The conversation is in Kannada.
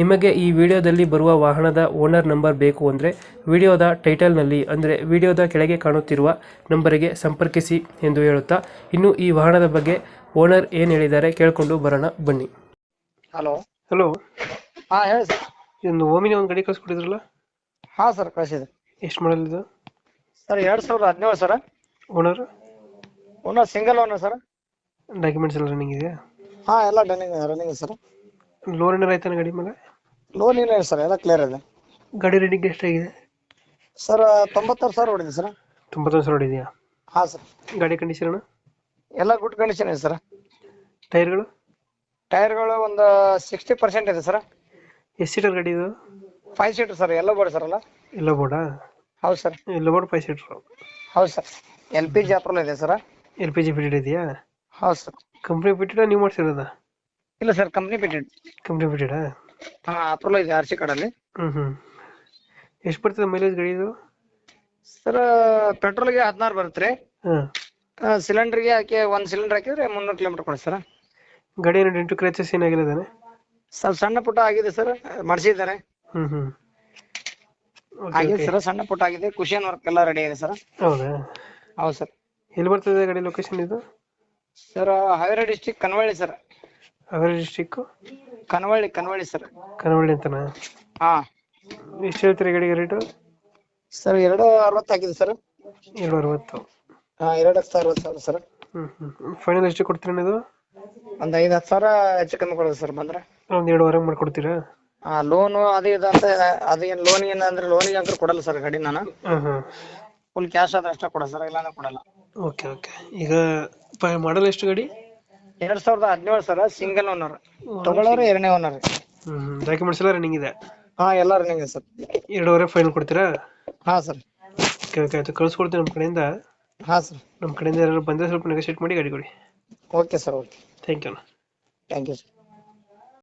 ನಿಮಗೆ ಈ ವಿಡಿಯೋದಲ್ಲಿ ಬರುವ ವಾಹನದ ಓನರ್ ನಂಬರ್ ಬೇಕು ಅಂದರೆ ವಿಡಿಯೋದ ಟೈಟಲ್ನಲ್ಲಿ ಅಂದರೆ ವಿಡಿಯೋದ ಕೆಳಗೆ ಕಾಣುತ್ತಿರುವ ನಂಬರಿಗೆ ಸಂಪರ್ಕಿಸಿ ಎಂದು ಹೇಳುತ್ತಾ ಇನ್ನು ಈ ವಾಹನದ ಬಗ್ಗೆ ಓನರ್ ಏನು ಹೇಳಿದ್ದಾರೆ ಕೇಳಿಕೊಂಡು ಬರೋಣ ಬನ್ನಿ. ಹಲೋ. ಹಲೋ. ಹಾಂ ಹೇಳಿ ಸರ್. ಇದೊಂದು ಓಮಿನಿ ಒಂದು ಗಾಡಿ ಕಳಿಸ್ಕೊಟ್ಟಿದ್ರಲ್ಲ? ಹಾ ಸರ್ ಕಳಿಸಿದೆ. ಎಷ್ಟು ಮಾಡಲ್ ಇದು? ಸರ್ ಎರಡ್ ಸಾವಿರದ ಹದಿನೇಳು sir. Owner owner single owner sir. Documents ಎಲ್ಲ ರನ್ನಿಂಗ್ ಇದೆಯಾ? ಹಾ ಎಲ್ಲ ರನ್ನಿಂಗ್ ರನ್ನಿಂಗ್ ಸರ್. ಲೋನ್ ಏನಾರ ಆಯ್ತಾನ ಗಾಡಿ ಮೇಲೆ ಲೋನ್ ಇಲ್ಲ ಸರ್ ಎಲ್ಲ ಕ್ಲಿಯರ್ ಇದೆ. ಗಾಡಿ ರೇಟಿಂಗ್ ಎಷ್ಟಾಗಿದೆ ಸರ್ ತೊಂಬತ್ತಾರು ಸಾವಿರ ಹೊಡಿದೆ ಸರ್. ತೊಂಬತ್ತೊಂದು ಸಾವಿರ ಇದೆಯಾ ಹಾಂ ಸರ್. ಗಾಡಿ ಕಂಡೀಷನ್ ಎಲ್ಲ ಗುಡ್ ಕಂಡೀಷನ್ ಇದೆ ಸರ್. ಟೈರ್ಗಳು? ಟೈರ್ಗಳು ಒಂದು ಸಿಕ್ಸ್ಟಿ ಪರ್ಸೆಂಟ್ ಇದೆ ಸರ್. ಎಷ್ಟು ಸೀಟರ್ ಗಾಡಿ ಇದು? ಫೈವ್ ಸೀಟರ್ ಸರ್ ಎಲ್ಲ ಬೋರ್ಡ್ ಸರ್ ಅಲ್ಲ. ಎಲ್ಲ ಬೋರ್ಡಾ ಹೌದು ಸರ್. ಎಲ್ಲ ಬೋರ್ಡ್ ಫೈವ್ ಸೀಟರ್ ಹೌದು sir. L P G approval ಇದೆ sir. L P G fitted ಇದೆಯಾ? ಹೌದು ಸರ್. ಕಂಪ್ನಿ ಫಿಟೆಡಾ ನೀವು ಮಾಡ್ಸಿರೋದಾ ಇಲ್ಲ ಸರ್ ಕಂಪ್ನಿ ಬಿಟ್ಟಿಡ್ ಕಂಪ್ನಿ ಫಿಟೆಡಾ ಹಾ ಅಪ್ರೂವಲ್ ಇದೆ ಆರ್ ಸಿ ಕಾರ್ಡಲ್ಲಿ ಹ್ಞೂ ಹ್ಞೂ ಎಷ್ಟು ಬರ್ತದೆ ಮೈಲೇಜ್ ಗಾಡಿ ಇದು ಸರ್ ಪೆಟ್ರೋಲ್ಗೆ ಹದಿನಾರು ಬರುತ್ತೆ. ರೀ ಹಾಂ ಸಿಲಿಂಡರ್ಗೆ ಹಾಕಿ ಒಂದು ಸಿಲಿಂಡರ್ ಹಾಕಿದ್ರೆ ಮುನ್ನೂರು ಕಿಲೋಮೀಟರ್ ಕೊಡಿ ಸರ್. ಗಾಡಿ ಏನು ಇಂಟು ಕ್ರ್ಯಾಚಸ್ ಏನಾಗಿರೋದಾನೆ ಸ್ವಲ್ಪ ಸಣ್ಣ ಪುಟ್ಟ ಆಗಿದೆ ಸರ್ ಮಾಡಿಸಿದ್ದಾರೆ. ಹ್ಞೂ ಹ್ಞೂ ಆಗಿದೆ ಸರ್ ಸಣ್ಣ ಪುಟ್ಟ ಆಗಿದೆ ಕುಶನ್ ವರ್ಕ್ ಎಲ್ಲ ರೆಡಿ ಇದೆ ಸರ್. ಹೌದಾ? ಹೌದು ಸರ್. ಎಲ್ಲಿ ಬರ್ತದೆ ಗಾಡಿ ಲೊಕೇಶನ್ ಇದು? Sir Haveri district Kanavalli sir. Haveri district Kanavalli Kanavalli sir Kanavalli ಅಂತನಾ? ಹಾ. ಎಷ್ಟು ಹೇಳ್ತೀರಿ ಗಾಡಿಗೆ ರೇಟು ಸರ್ ಎರಡು ಅರವತ್ತು ಆಗಿದೆ ಸರ್ ಎರಡು ಅರವತ್ತು. ಹಾ ಎರಡು ಹತ್ತು ಅರವತ್ತು ಸಾವಿರ ಸರ್ ಹ್ಮ್ ಹ್ಮ್ ಫೈನಲ್ ಎಷ್ಟು ಕೊಡ್ತೀರಾ ಇದು ಒಂದು ಐದು ಹತ್ತು ಸಾವಿರ ಹೆಚ್ಚು ಕಮ್ಮಿ ಕೊಡೋದು ಸರ್ ಬಂದ್ರೆ. ಒಂದು ಎರಡುವರೆಗೆ ಮಾಡ್ಕೊಡ್ತೀರಾ? ಆ ಲೋನು ಅದು ಇದು ಅಂತ ಅದೇನು ಲೋನ್ ಏನು ಅಂದ್ರೆ ಲೋನಿಗೆ ಅಂತ ಕೊಡಲ್ಲ ಸರ್ ಗಾಡಿ ನಾನು. ಹಾಂ ಹಾಂ ಫುಲ್ ಕ್ಯಾಶ್ ಆದ್ರೆ ಅಷ್ಟೇ ಕೊಡ ಸರ್ ಇಲ್ಲಾಂದ್ರೆ ಕೊಡಲ್ಲ. ಓಕೆ ಓಕೆ ಈಗ ಮಾಡಲ್ ಎಷ್ಟು ಗಾಡಿ? ಎರಡ್ ಸಾವಿರದ ಹದಿನೇಳು ಸರ್ ಸಿಂಗಲ್ ಓನರ್ ತಗೊಳ್ಳೋರು ಎರಡನೇ ಓನರ್ ಹ್ಮ್ ಡಾಕ್ಯುಮೆಂಟ್ಸ್ ಎಲ್ಲ ರನ್ನಿಂಗ್ ಇದೆ? ಹಾ ಎಲ್ಲ ರನ್ನಿಂಗ್ ಸರ್. ಎರಡೂವರೆ ಫೈನಲ್ ಕೊಡ್ತೀರಾ? ಹಾ ಸರ್. ಓಕೆ ಆಯ್ತು. ಕಳ್ಸ್ಕೊಡ್ತೀನಿ ನಮ್ಮ ಕಡೆಯಿಂದ. ಹಾ ಸರ್. ನಮ್ಮ ಕಡೆಯಿಂದ ಯಾರು ಬಂದರೆ ಸ್ವಲ್ಪ ನೆಗೋಶಿಯೇಟ್ ಮಾಡಿ ಗಾಡಿ ಕೊಡಿ. Okay sir okay thank you thank you sir